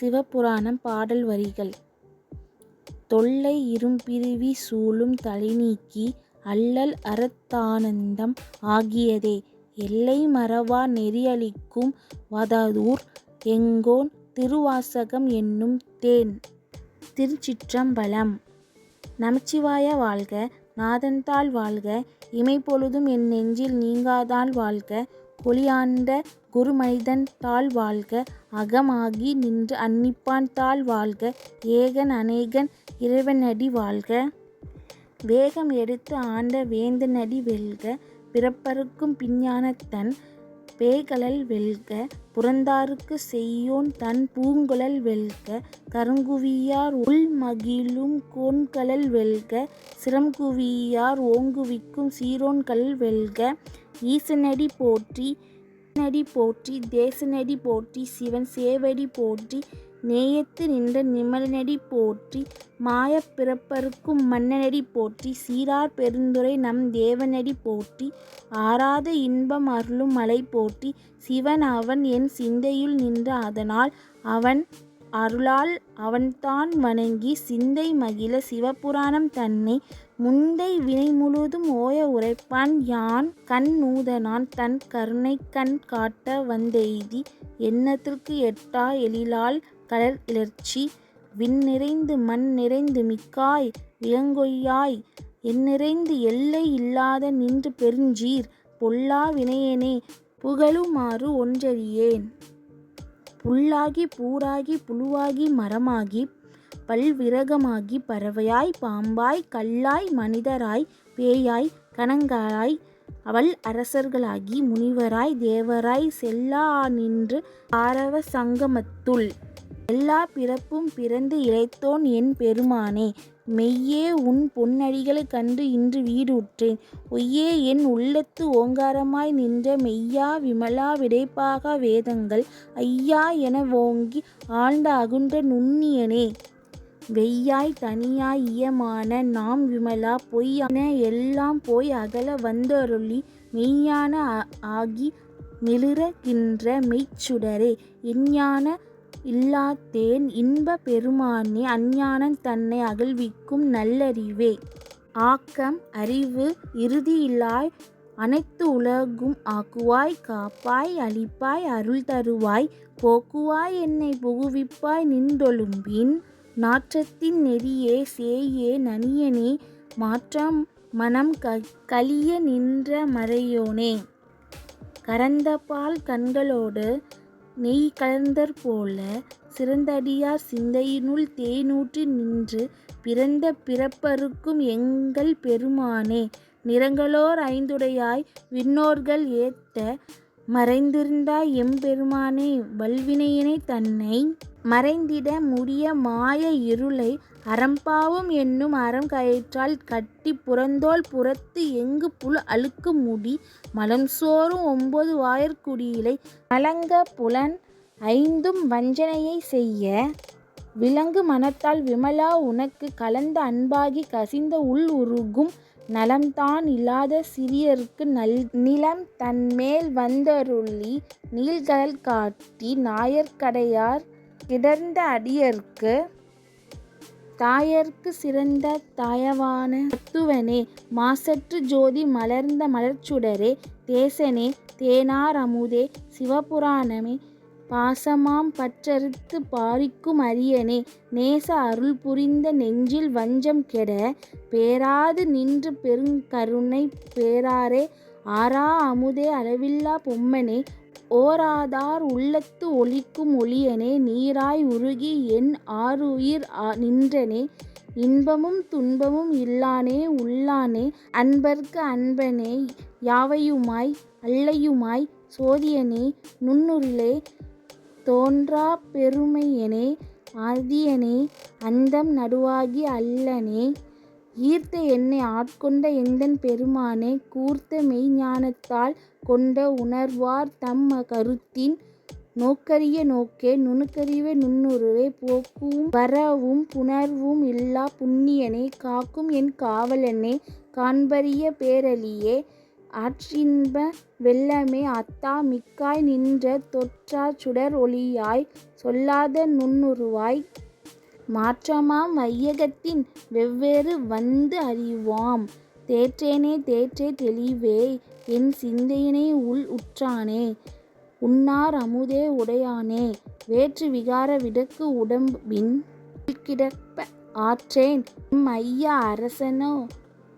சிவபுராணம் பாடல் வரிகள் தொல்லை இரும்பிறவி சூழும் தலைநீக்கி அல்லல் அறத்தானந்தம் ஆகியதே எல்லை மறவா நெறியளிக்கும் வதாதூர் எங்கோன் திருவாசகம் என்னும் தேன். திருச்சிற்றம்பலம். நமச்சிவாய வாழ்க நாதன்தாள் வாழ்க இமைப்பொழுதும் என் நெஞ்சில் நீங்காதாள் வாழ்க ஒளியாண்ட குருமனிதன் தாள் வாழ்க அகமாகி நின்று அன்னிப்பான் தாள் வாழ்க ஏகன் அநேகன் இறைவனடி வாழ்க. வேகம் எடுத்து ஆண்ட வேந்தனடி வெல்க பிறப்பருக்கும் பிஞ்ஞானத்தன் பேகலல் வெல்க புறந்தாருக்கு செய்யோன் தன் பூங்குழல் வெல்க கரங்குவியார் உள்மகிழும் கோண்கலல் வெல்க சிரம்குவியார் ஓங்குவிக்கும் சீரோன்கள் வெல்க ஈசனடி போற்றி நடி போற்றி தேசநடி போற்றி சிவன் சேவடி போற்றி நேயத்து நின்ற நிமலனடி போற்றி மாய பிறப்பருக்கும் மன்னனடி போற்றி சீரார் பெருந்துரை நம் தேவனடி போற்றி ஆராத இன்பம் அருளும் மலை போற்றி சிவன் அவன் என் சிந்தையுள் நின்ற அதனால் அவன் அருளால் அவன்தான் வணங்கி சிந்தை மகிழ சிவபுராணம் தன்னை முந்தை வினை முழுதும் ஓய உரைப்பான் யான் கண் நூதனான் தன் கருணைக்கண் காட்ட வந்தெய்தி எண்ணத்திற்கு எட்டா எழிலால் கலர் இலர்ச்சி விண் நிறைந்து மண் நிறைந்து மிக்காய் விளங்கொய்யாய் எண்ணிறைந்து எல்லை இல்லாத நின்று பெருஞ்சீர் பொல்லா வினையனே புகழுமாறு ஒன்றறியேன். புல்லாகி பூராகி புழுவாகி மரமாகிப் பல்விரகமாகிப் பறவையாய் பாம்பாய் கல்லாய் மனிதராய் பேயாய் கணங்களாய் அவள் அரசர்களாகி முனிவராய் தேவராய் செல்லா நின்று ஆரவ சங்கமத்துள். எல்லா பிறப்பும் பிறந்து இளைத்தோன் என் பெருமானே. மெய்யே உன் பொன்னடிகளைக் கண்டு இன்று வீடுற்றேன் ஒய்யே என் உள்ளத்து ஓங்காரமாய் நின்ற மெய்யா விமலா விடைப்பாகா வேதங்கள். ஐயா என ஓங்கி ஆழ்ந்த அகுன்ற நுண்ணியனே. வெய்யாய் தனியாய் இயமான நாம் விமலா பொய்யான எல்லாம் போய் அகல வந்தருளி மெய்யான ஆகி மிளிரகின்ற மெய்ச்சுடரே. எஞ்ஞான இல்லாத்தேன் இன்ப பெருமானே அஞ்ஞானம் தன்னை அகழ்விக்கும் நல்லறிவே. ஆக்கம் அறிவு இறுதியில்லாய் அனைத்து உலகும் ஆக்குவாய் காப்பாய் அழிப்பாய் அருள் தருவாய் போக்குவாய் என்னை புகுவிப்பாய் நின்றொழும்பின் நாற்றத்தின் நெறியே சேயே நனியனே மாற்றம் மனம் க கழிய நின்ற மறையோனே. கரந்தபால் கண்களோடு நெய் கலந்தற்போலச் சிறந்தடியார் சிந்தையினுள் தேனூற்றி நின்று பிறந்த பிறப்பறுக்கும் எங்கள் பெருமானே நிறங்களோர் ஐந்துடையாய் விண்ணோர்கள் ஏத்த மறைந்திருந்தாய் எம்பெருமானே வல்வினையினை தன்னை. மறைந்திட முடிய மாய இருளை அறம்பாவும் என்னும் அறம் கயிற்றால் கட்டி புறந்தோல் புறத்து எங்கு புல் அழுக்கு முடி. மலம் சோறும் ஒன்பது வாயற்குடியிலை மலங்க புலன் ஐந்தும் வஞ்சனையை செய்ய. விலங்கு மனத்தால் விமலா உனக்கு கலந்த அன்பாகி கசிந்த உள் உருகும் நலம்தான் இல்லாத சிறியர்க்கு நிலம் தன்மேல் வந்தருளி நீள்கழல் காட்டி நாயர்க்கடையார் கிடந்த அடியர்க்கு தாயர்க்குச் சிறந்த தாயவான தத்துவனே. மாசற்று ஜோதி மலர்ந்த மலர்ச்சுடரே. தேசனே தேனார் அமுதே. சிவபுராணமே பாசமாம் பற்றறுத்துப் பாரிக்கும் அரியனே நேச அருள் புரிந்த நெஞ்சில் வஞ்சம் கெட. பேராது நின்று பெருங்கருணை பேராரே. ஆறா அமுதே அளவில்லா பொம்மனே. ஓராதார் உள்ளத்து ஒளிக்கும் ஒளியனே. நீராய் உருகி என் ஆருயிர் நின்றனே. இன்பமும் துன்பமும் இல்லானே உள்ளானே. அன்பர்க்கு அன்பனே. யாவையுமாய்? அல்லையுமாய்? சோதியனே. நுண்ணுருளே. தோன்றா பெருமையனே ஆதியனே அந்தம் நடுவாகி அல்லனே ஈர்த்த என்னை ஆட்கொண்ட எந்தன் பெருமானே கூர்த்த மெய்ஞானத்தால் கொண்ட உணர்வார் தம் கருத்தின் நோக்கரிய நோக்கே நுணுக்கறிவே நுண்ணுருவே போக்கும் வரவும் புணர்வும் இல்லா புண்ணியனே காக்கும் என் காவலனே காண்பரிய பேரழியே ஆற்றின்ப வெள்ளமே அத்தா மிக்காய் நின்ற தொற்றாச் சுடர் ஒளியாய் சொல்லாத நுண்ணுருவாய். மாற்றமாம் வையகத்தின் வெவ்வேறு வந்து அறிவாம். தேற்றேனே தேற்றே தெளிவே என் சிந்தையினை உள் உற்றானே உன்னார் அமுதே உடையானே வேற்று விகார விடக்கு உடம்பின் கிடப்ப ஆற்றேன். எம் ஐயா அரசனோ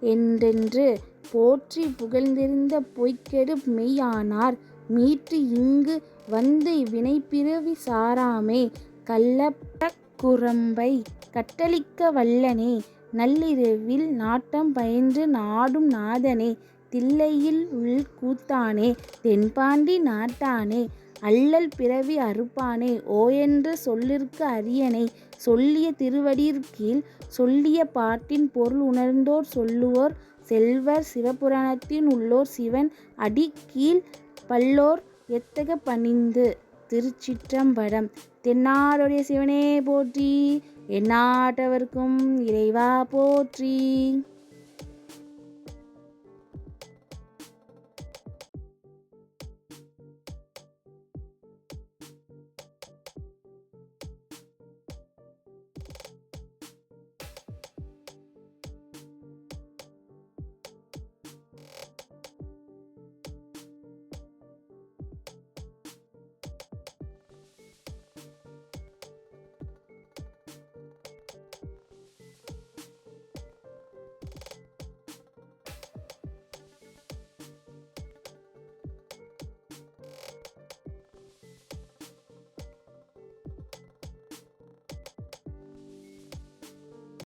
என்றென்று போற்றி புகழ்ந்திருந்த பொய்க்கெடு மெய்யானார். மீட்டு இங்கு வந்து வினைப்பிறவி சாராமே. கள்ளப்ப குரம்பை கட்டளிக்க வல்லனே. நள்ளிரவில் நாட்டம் பயின்று நாடும் நாதனே. தில்லையில் உள் கூத்தானே. தென்பாண்டி நாட்டானே. அல்லல் பிறவி அறுப்பானே? ஓயென்ற சொல்லிற்கு அரியனை சொல்லிய திருவடியிற்கீழ் சொல்லிய பாட்டின் பொருள் உணர்ந்தோர் சொல்லுவோர் செல்வர் சிவபுராணத்தின் உள்ளோர் சிவன் அடி கீழ் பல்லோர் எத்தக பணிந்து திருச்சிற்றம்பலம் தென்னாடுடைய சிவனே போற்றி எந்நாட்டவர்க்கும் இறைவா போற்றி.